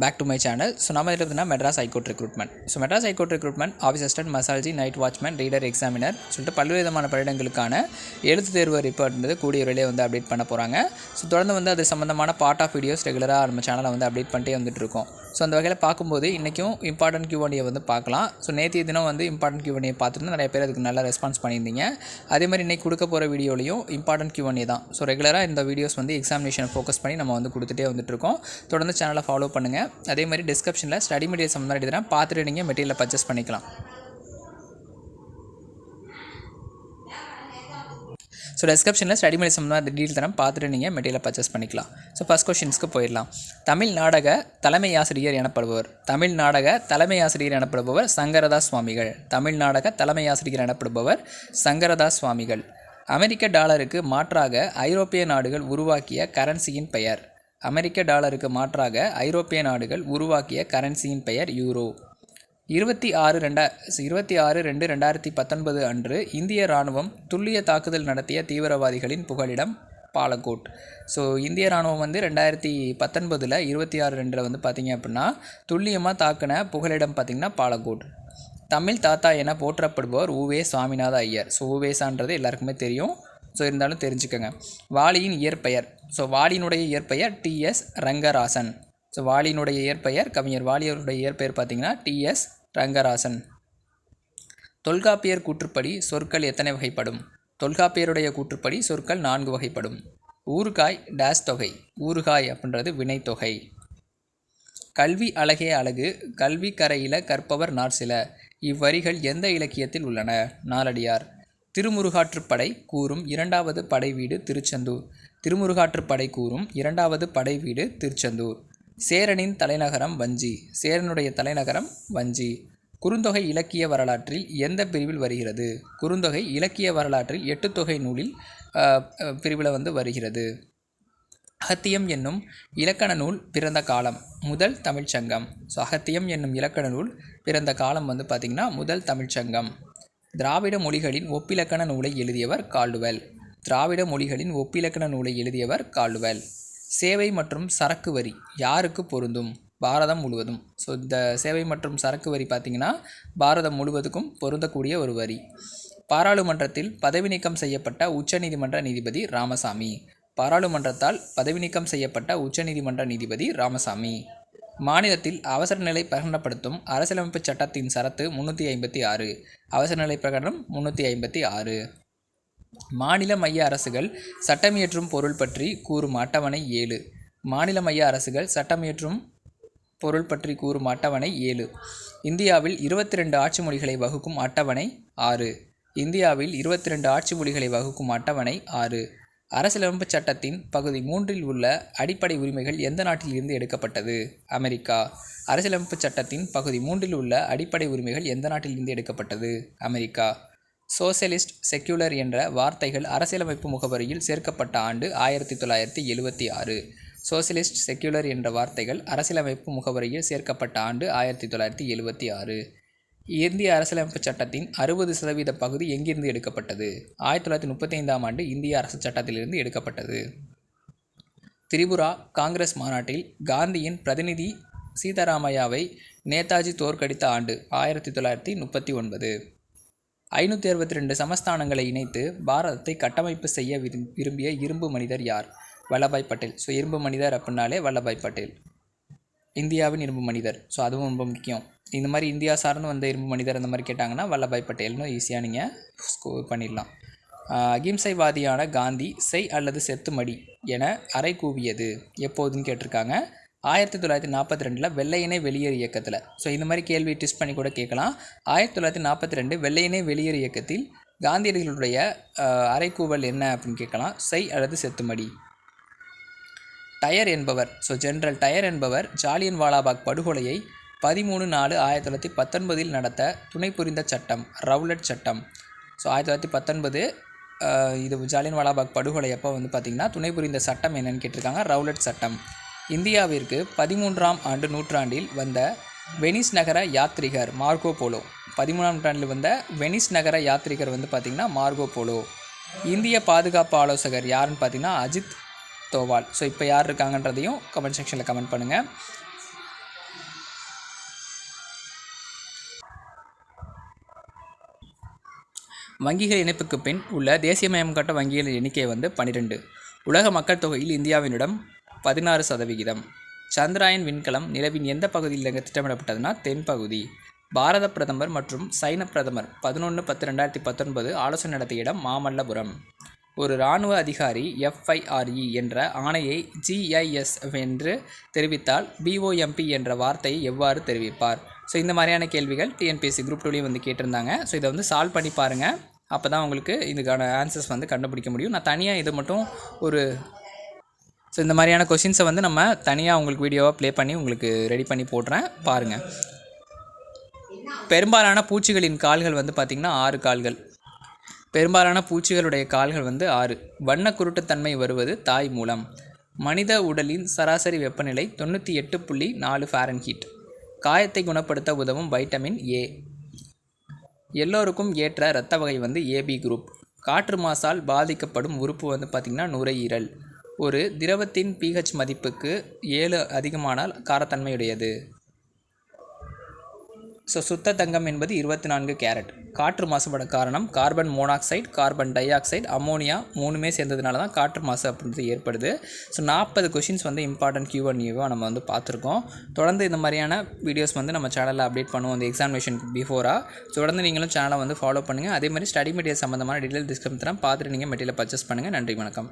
Back to my channel so நம்ம இதில் பார்த்தீங்கன்னா Madras high court recruitment so Madras high court recruitment office assistant மசாலஜி night watchman reader examiner சொல்லிட்டு பல்வேறு விதமான பணியிடங்களுக்கான எழுத்து தேர்வு ரிப்போர்ட்ன்றது கூடிய விலையை வந்து அப்டேட் பண்ண போகிறாங்க ஸோ தொடர்ந்து வந்து அது சம்மந்தமான பார்ட் ஆஃப் வீடியோஸ் ரெகுலராக நம்ம சேனலை வந்து அப்டேட் பண்ணிட்டே வந்துட்டு இருக்கோம். ஸோ அந்த வகையில் பார்க்கும்போது இன்றைக்கும் இம்பார்ட்டன்ட் கியூவண்டியை வந்து பார்க்கலாம். ஸோ நேற்றைய தினம் வந்து இம்பார்ட்டன்ட் கியூவண்டியை பார்த்துட்டு நிறைய பேர் அதுக்கு நல்லா ரெஸ்பான்ஸ் பண்ணியிருந்தீங்க. அதே மாதிரி இன்றைக்கி கொடுக்க போகிற வீடியோலையும் இம்பார்ட்டன்ட் கியூவனே தான். ஸோ ரெகுலராக இந்த வீடியோஸ் வந்து எக்ஸாமினேஷனை ஃபோக்கஸ் பண்ணி நம்ம வந்து கொடுத்துட்டே வந்துட்டு இருக்கோம் தொடர்ந்து சேனலை ஃபாலோ பண்ணுங்கள் அதே மாதிரி டிஸ்கிரிப்ஷனில் ஸ்டடி மெட்டீரியல் சம்மந்தம் எடுத்துகிறேன் பார்த்துட்டு நீங்கள் மெட்டீரியலை பர்ச்சேஸ் பண்ணிக்கலாம். ஸோ டிஸ்கிரிப்ஷனில் ஸ்டடி மணி சம்மந்தமாக டீட்டெயில் தரேன். பார்த்துட்டு நீங்கள் மெட்டீரியல் பர்ச்சேஸ் பண்ணிக்கலாம். ஸோ ஃபஸ்ட் கொஷின்ஸ்க்கு போயிடலாம். தமிழ் நாடக தலைமை ஆசிரியர் எனப்படுபவர். தமிழ் நாடக தலைமை ஆசிரியர் எனப்படுபவர் சங்கரதா சுவாமிகள். தமிழ் நாடக தலைமை ஆசிரியர் எனப்படுபவர் சங்கரதாஸ் சுவாமிகள். அமெரிக்க டாலருக்கு மாற்றாக ஐரோப்பிய நாடுகள் உருவாக்கிய கரன்சியின் பெயர். அமெரிக்க டாலருக்கு மாற்றாக ஐரோப்பிய நாடுகள் உருவாக்கிய கரன்சியின் பெயர் யூரோ இருபத்தி ஆறு ரெண்டா இருபத்தி ஆறு ரெண்டு ரெண்டாயிரத்தி பத்தொன்பது அன்று இந்திய இராணுவம் துல்லிய தாக்குதல் நடத்திய தீவிரவாதிகளின் புகலிடம் பாலக்கோட். ஸோ இந்திய இராணுவம் வந்து ரெண்டாயிரத்தி பத்தொன்பதில் இருபத்தி ஆறு ரெண்டில் வந்து பார்த்திங்க அப்படின்னா துல்லியமாக தாக்கின புகலிடம் பார்த்திங்கன்னா பாலக்கோட். தமிழ் தாத்தா என போற்றப்படுபவர் உவே சுவாமிநாத ஐயர். ஸோ உவேசான்றது எல்லாருக்குமே தெரியும். ஸோ இருந்தாலும் தெரிஞ்சுக்கோங்க. வாலியின் இயற்பெயர். ஸோ வாலியினுடைய இயற்பெயர் டிஎஸ் ரங்கராசன். ஸோ வாலியினுடைய இயற்பெயர் கவிஞர் வாலியருடைய இயற்பெயர் பார்த்திங்கன்னா டிஎஸ் ரங்கராசன். தொல்காப்பியர் கூற்றுப்படி சொற்கள் எத்தனை வகைப்படும்? தொல்காப்பியருடைய கூற்றுப்படி சொற்கள் நான்கு வகைப்படும். ஊறுகாய் டேஸ் தொகை. ஊறுகாய் அப்படின்றது வினைத்தொகை கல்வி அழகே அழகு. கல்வி கரையில கற்பவர் நார் சில. இவ்வரிகள் எந்த இலக்கியத்தில் உள்ளன? நாலடியார். திருமுருகாற்றுப்படை கூறும் இரண்டாவது படை வீடு திருச்செந்தூர். திருமுருகாற்றுப்படை கூறும் இரண்டாவது படை வீடு திருச்செந்தூர். சேரனின் தலைநகரம் வஞ்சி. சேரனுடைய தலைநகரம் வஞ்சி. குறுந்தொகை இலக்கிய வரலாற்றில் எந்த பிரிவில் வருகிறது? குறுந்தொகை இலக்கிய வரலாற்றில் எட்டு தொகை நூலில் பிரிவில் வந்து வருகிறது. அகத்தியம் என்னும் இலக்கண நூல் பிறந்த காலம் முதல் தமிழ்ச்சங்கம் ஸோ அகத்தியம் என்னும் இலக்கண நூல் பிறந்த காலம் வந்து பார்த்திங்கன்னா முதல் தமிழ்ச்சங்கம் திராவிட மொழிகளின் ஒப்பிலக்கண நூலை எழுதியவர் கால்டுவெல். திராவிட மொழிகளின் ஒப்பிலக்கண நூலை எழுதியவர் கால்டுவெல். சேவை மற்றும் சரக்கு வரி யாருக்கு பொருந்தும்? பாரதம் முழுவதும். ஸோ இந்த சேவை மற்றும் சரக்கு வரி பார்த்திங்கன்னா பாரதம் முழுவதுக்கும் பொருந்தக்கூடிய ஒரு வரி. பாராளுமன்றத்தில் பதவி நீக்கம் செய்யப்பட்ட உச்சநீதிமன்ற நீதிபதி ராமசாமி. பாராளுமன்றத்தால் பதவி நீக்கம் செய்யப்பட்ட உச்சநீதிமன்ற நீதிபதி ராமசாமி. மாநிலத்தில் அவசர நிலை பிரகடனப்படுத்தும் அரசியலமைப்பு சட்டத்தின் சரத்து முன்னூற்றி ஐம்பத்தி ஆறு. அவசர நிலை பிரகடனம் முன்னூற்றி ஐம்பத்தி ஆறு. மாநில மைய அரசுகள் சட்டமியற்றும் பொருள் பற்றி கூறும் அட்டவணை ஏழு. மாநில மைய அரசுகள் சட்டமியற்றும் பொருள் பற்றி கூறும் அட்டவணை ஏழு. இந்தியாவில் இருபத்தி ரெண்டு ஆட்சி மொழிகளை வகுக்கும் அட்டவணை ஆறு. இந்தியாவில் இருபத்தி ரெண்டு ஆட்சி மொழிகளை வகுக்கும் அட்டவணை ஆறு. அரசியலமைப்பு சட்டத்தின் பகுதி மூன்றில் உள்ள அடிப்படை உரிமைகள் எந்த நாட்டில் இருந்து எடுக்கப்பட்டது? அமெரிக்கா. அரசியலமைப்பு சட்டத்தின் பகுதி மூன்றில் உள்ள அடிப்படை உரிமைகள் எந்த நாட்டில் இருந்து எடுக்கப்பட்டது? அமெரிக்கா. சோசியலிஸ்ட் செக்யூலர் என்ற வார்த்தைகள் அரசியலமைப்பு முகவரியில் சேர்க்கப்பட்ட ஆண்டு ஆயிரத்தி தொள்ளாயிரத்தி எழுபத்தி ஆறு. சோசியலிஸ்ட் செக்யூலர் என்ற வார்த்தைகள் அரசியலமைப்பு முகவரியில் சேர்க்கப்பட்ட ஆண்டு ஆயிரத்தி தொள்ளாயிரத்தி எழுபத்தி ஆறு. இந்திய அரசியலமைப்பு சட்டத்தின் அறுபது சதவீத பகுதி எங்கிருந்து எடுக்கப்பட்டது? ஆயிரத்தி தொள்ளாயிரத்தி முப்பத்தி ஐந்தாம் ஆண்டு இந்திய அரசு சட்டத்திலிருந்து எடுக்கப்பட்டது. திரிபுரா காங்கிரஸ் மாநாட்டில் காந்தியின் பிரதிநிதி சீதாராமையாவை நேதாஜி தோற்கடித்த ஆண்டு ஆயிரத்தி தொள்ளாயிரத்தி முப்பத்தி ஒன்பது. ஐநூற்றி அறுபத்தி ரெண்டு சமஸ்தானங்களை இணைத்து பாரதத்தை கட்டமைப்பு செய்ய விரும்பிய இரும்பு மனிதர் யார்? வல்லபாய் பட்டேல். ஸோ இரும்பு மனிதர் அப்படின்னாலே வல்லபாய் பட்டேல். இந்தியாவின் இரும்பு மனிதர். ஸோ அதுவும் ரொம்ப முக்கியம். இந்த மாதிரி இந்தியா சார்ந்து வந்த இரும்பு மனிதர் அந்த மாதிரி கேட்டாங்கன்னா வல்லபாய் பட்டேல்னு ஈஸியாக நீங்கள் ஸ்கோர் பண்ணிடலாம். அகிம்சைவாதியான காந்தி செய் அல்லது செத்துமடி என அறை கூவியது எப்போதுன்னு கேட்டிருக்காங்க. ஆயிரத்தி தொள்ளாயிரத்தி நாற்பத்தி ரெண்டில் வெள்ளையனே வெளியேறு இயக்கத்தில். ஸோ இந்த மாதிரி கேள்வி டிஸ்ட் பண்ணி கூட கேட்கலாம். ஆயிரத்தி தொள்ளாயிரத்தி நாற்பத்தி ரெண்டு வெள்ளையனே வெளியேறு இயக்கத்தில் காந்தியடிகளுடைய அறைக்கூவல் என்ன அப்படின்னு கேட்கலாம். செய் அல்லது செத்துமடி. டயர் என்பவர் ஸோ ஜென்ரல் டயர் என்பவர் ஜாலியன் வாலாபாக் படுகொலையை பதிமூணு நாலு ஆயிரத்தி தொள்ளாயிரத்தி பத்தொன்பதில் நடத்த துணை புரிந்த சட்டம் ரவுலட் சட்டம். ஸோ ஆயிரத்தி தொள்ளாயிரத்தி பத்தொன்பது இது ஜாலியன் வாலாபாக் படுகொலை அப்போ வந்து பார்த்திங்கன்னா துணை புரிந்த சட்டம் என்னன்னு கேட்டிருக்காங்க ரவுலட் சட்டம். இந்தியாவிற்கு பதிமூன்றாம் ஆண்டு நூற்றாண்டில் வந்த வெனிஸ் நகர யாத்ரிகர் மார்கோ போலோ. பதிமூணாம் நூற்றாண்டில் வந்த வெனிஸ் நகர யாத்ரிகர் வந்து பார்த்திங்கன்னா மார்கோ போலோ. இந்திய பாதுகாப்பு ஆலோசகர் யாருன்னு பார்த்தீங்கன்னா அஜித் தோவால். ஸோ இப்போ யார் இருக்காங்கன்றதையும் கமெண்ட் செக்ஷனில் கமெண்ட் பண்ணுங்கள் வங்கிகள் இணைப்புக்கு பின் உள்ள தேசியமயம் கட்ட வங்கிகளின் எண்ணிக்கை வந்து பன்னிரெண்டு. உலக மக்கள் தொகையில் இந்தியாவினிடம் பதினாறு சதவிகிதம். சந்திராயன் விண்கலம் நிலவின் எந்த பகுதியில் இங்கே திட்டமிடப்பட்டதுன்னா தென்பகுதி பாரத பிரதமர் மற்றும் சைன பிரதமர் பதினொன்று பத்து ரெண்டாயிரத்தி பத்தொன்பது ஆலோசனை நடத்திய இடம் மாமல்லபுரம். ஒரு இராணுவ அதிகாரி எஃப்ஐஆர்இ என்ற ஆணையை ஜிஐஎஸ் என்று தெரிவித்தால் பிஓஎம்பி என்ற வார்த்தையை எவ்வாறு தெரிவிப்பார்? ஸோ இந்த மாதிரியான கேள்விகள் டிஎன்பிஎஸ்சி குரூப் டூலேயும் வந்து கேட்டிருந்தாங்க. ஸோ இதை வந்து சால்வ் பண்ணி பாருங்கள் அப்போ தான் உங்களுக்கு இதுக்கான ஆன்சர்ஸ் வந்து கண்டுபிடிக்க முடியும். நான் தனியாக இது மட்டும் ஒரு ஸோ இந்த மாதிரியான கொஷின்ஸை வந்து நம்ம தனியாக உங்களுக்கு வீடியோவாக ப்ளே பண்ணி உங்களுக்கு ரெடி பண்ணி போடுறேன். பாருங்கள் பெரும்பாலான பூச்சிகளின் கால்கள் வந்து பார்த்திங்கன்னா ஆறு கால்கள். பெரும்பாலான பூச்சிகளுடைய கால்கள் வந்து ஆறு. வண்ண குருட்டுத்தன்மை வருவது தாய் மூலம். மனித உடலின் சராசரி வெப்பநிலை தொண்ணூற்றி எட்டு புள்ளி நாலு ஃபாரன்ஹீட் காயத்தை குணப்படுத்த உதவும் வைட்டமின் ஏ எல்லோருக்கும் ஏற்ற இரத்த வகை வந்து ஏபி குரூப் காற்று மாசால் பாதிக்கப்படும் உறுப்பு வந்து பார்த்திங்கன்னா நுரையீரல். ஒரு திரவத்தின் பிஹெச் மதிப்புக்கு ஏழு அதிகமானால் காரத்தன்மையுடையது. ஸோ சுத்த தங்கம் என்பது இருபத்தி நான்கு கேரட். காற்று மாசுபட காரணம் carbon monoxide carbon dioxide ammonia மூணுமே சேர்ந்ததுனால தான் காற்று மாசு அப்படின்றது ஏற்படுது. ஸோ நாற்பது கொஷின்ஸ் வந்து இம்பார்ட்டன்ட் கியூ அண்ட் நியூவாக நம்ம வந்து பார்த்துருக்கோம். தொடர்ந்து இந்த மாதிரியான வீடியோஸ் வந்து நம்ம சேனலில் அப்டேட் பண்ணுவோம் அந்த எக்ஸாமினேஷனுக்கு பிஃபோராக தொடர்ந்து நீங்களும் சேனலை வந்து ஃபாலோ பண்ணுங்கள் அதே மாதிரி ஸ்டடி மெட்டீரியல் சம்மந்தமான டீட்டெயில் டிஸ்கிரிப்ஷன் பார்த்துட்டு நீங்கள் மெட்டீரியல் பர்ச்சேஸ் பண்ணுங்கள் நன்றி வணக்கம்.